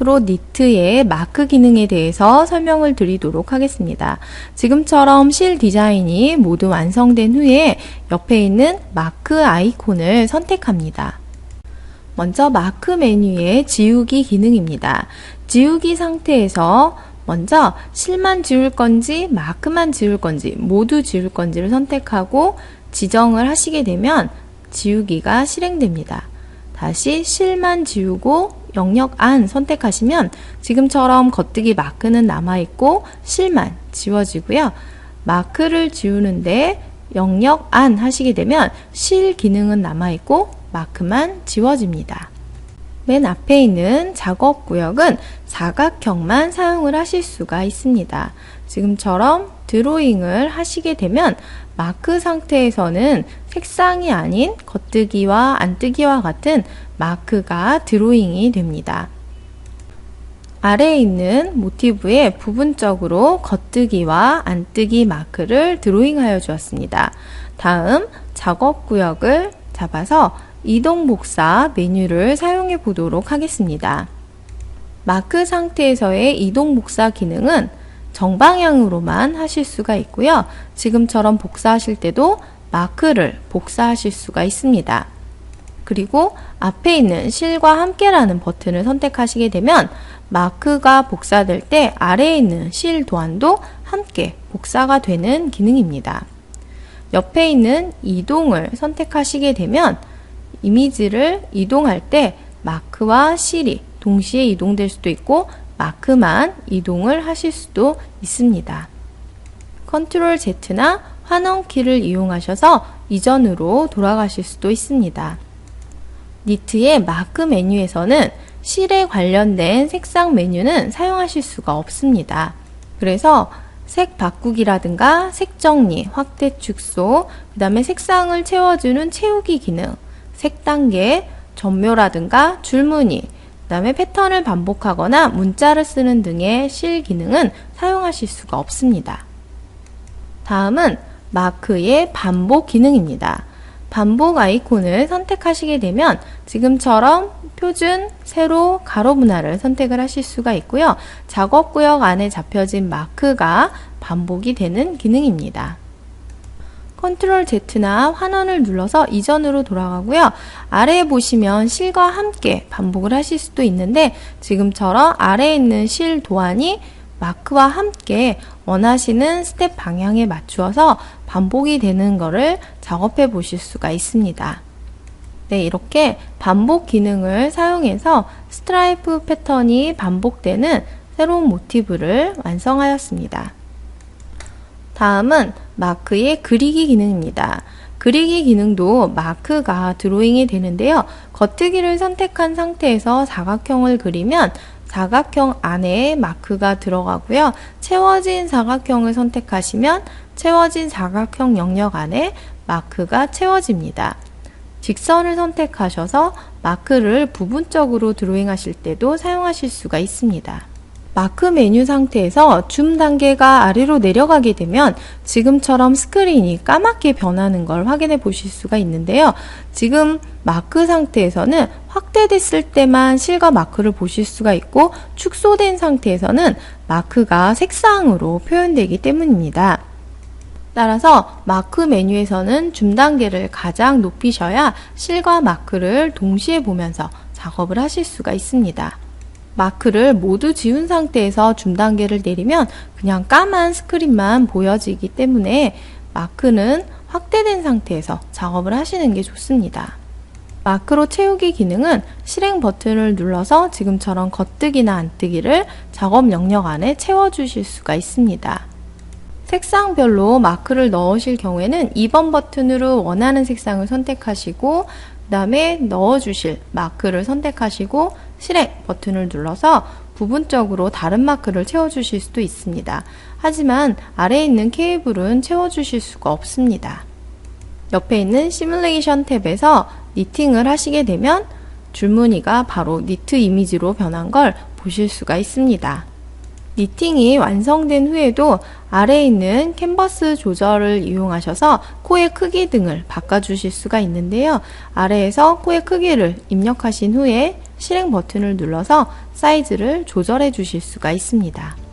앞으로 니트의 마크 기능에 대해서 설명을 드리도록 하겠습니다. 지금처럼 실 디자인이 모두 완성된 후에 옆에 있는 마크 아이콘을 선택합니다. 먼저 마크 메뉴의 지우기 기능입니다. 지우기 상태에서 먼저 실만 지울 건지 마크만 지울 건지 모두 지울 건지를 선택하고 지정을 하시게 되면 지우기가 실행됩니다. 다시 실만 지우고 영역 안 선택하시면 지금처럼 겉뜨기 마크는 남아있고 실만 지워지고요. 마크를 지우는데 영역 안 하시게 되면 실 기능은 남아있고 마크만 지워집니다. 맨 앞에 있는 작업 구역은 사각형만 사용을 하실 수가 있습니다. 지금처럼 드로잉을 하시게 되면 마크 상태에서는 색상이 아닌 겉뜨기와 안뜨기와 같은 마크가 드로잉이 됩니다. 아래에 있는 모티브에 부분적으로 겉뜨기와 안뜨기 마크를 드로잉하여 주었습니다. 다음 작업 구역을 잡아서 이동 복사 메뉴를 사용해 보도록 하겠습니다. 마크 상태에서의 이동 복사 기능은 정방향으로만 하실 수가 있고요. 지금처럼 복사하실 때도 마크를 복사하실 수가 있습니다. 그리고 앞에 있는 실과 함께라는 버튼을 선택하시게 되면 마크가 복사될 때 아래에 있는 실 도안도 함께 복사가 되는 기능입니다. 옆에 있는 이동을 선택하시게 되면 이미지를 이동할 때 마크와 실이 동시에 이동될 수도 있고 마크만 이동을 하실 수도 있습니다. 컨트롤 Z나 환원 키를 이용하셔서 이전으로 돌아가실 수도 있습니다. 니트의 마크 메뉴에서는 실에 관련된 색상 메뉴는 사용하실 수가 없습니다. 그래서 색 바꾸기라든가 색 정리, 확대 축소, 그 다음에 색상을 채워주는 채우기 기능, 색 단계, 전묘라든가 줄무늬, 그 다음에 패턴을 반복하거나 문자를 쓰는 등의 실 기능은 사용하실 수가 없습니다. 다음은 마크의 반복 기능입니다. 반복 아이콘을 선택하시게 되면 지금처럼 표준, 세로, 가로 문화를 선택을 하실 수가 있고요. 작업 구역 안에 잡혀진 마크가 반복이 되는 기능입니다. 컨트롤 Z나 환원을 눌러서 이전으로 돌아가고요. 아래에 보시면 실과 함께 반복을 하실 수도 있는데 지금처럼 아래에 있는 실 도안이 마크와 함께 원하시는 스텝 방향에 맞추어서 반복이 되는 것을 작업해 보실 수가 있습니다. 네, 이렇게 반복 기능을 사용해서 스트라이프 패턴이 반복되는 새로운 모티브를 완성하였습니다. 다음은 마크의 그리기 기능입니다. 그리기 기능도 마크가 드로잉이 되는데요. 겉뜨기를 선택한 상태에서 사각형을 그리면 사각형 안에 마크가 들어가고요. 채워진 사각형을 선택하시면 채워진 사각형 영역 안에 마크가 채워집니다. 직선을 선택하셔서 마크를 부분적으로 드로잉 하실 때도 사용하실 수가 있습니다. 마크 메뉴 상태에서 줌 단계가 아래로 내려가게 되면 지금처럼 스크린이 까맣게 변하는 걸 확인해 보실 수가 있는데요. 지금 마크 상태에서는 확대됐을 때만 실과 마크를 보실 수가 있고 축소된 상태에서는 마크가 색상으로 표현되기 때문입니다. 따라서 마크 메뉴에서는 줌 단계를 가장 높이셔야 실과 마크를 동시에 보면서 작업을 하실 수가 있습니다. 마크를 모두 지운 상태에서 줌 단계를 내리면 그냥 까만 스크린만 보여지기 때문에 마크는 확대된 상태에서 작업을 하시는 게 좋습니다. 마크로 채우기 기능은 실행 버튼을 눌러서 지금처럼 겉뜨기나 안뜨기를 작업 영역 안에 채워주실 수가 있습니다. 색상별로 마크를 넣으실 경우에는 2번 버튼으로 원하는 색상을 선택하시고 그 다음에 넣어주실 마크를 선택하시고 실행 버튼을 눌러서 부분적으로 다른 마크를 채워주실 수도 있습니다. 하지만 아래에 있는 케이블은 채워주실 수가 없습니다. 옆에 있는 시뮬레이션 탭에서 니팅을 하시게 되면 줄무늬가 바로 니트 이미지로 변한 걸 보실 수가 있습니다. 니팅이 완성된 후에도 아래에 있는 캔버스 조절을 이용하셔서 코의 크기 등을 바꿔주실 수가 있는데요. 아래에서 코의 크기를 입력하신 후에 실행 버튼을 눌러서 사이즈를 조절해 주실 수가 있습니다.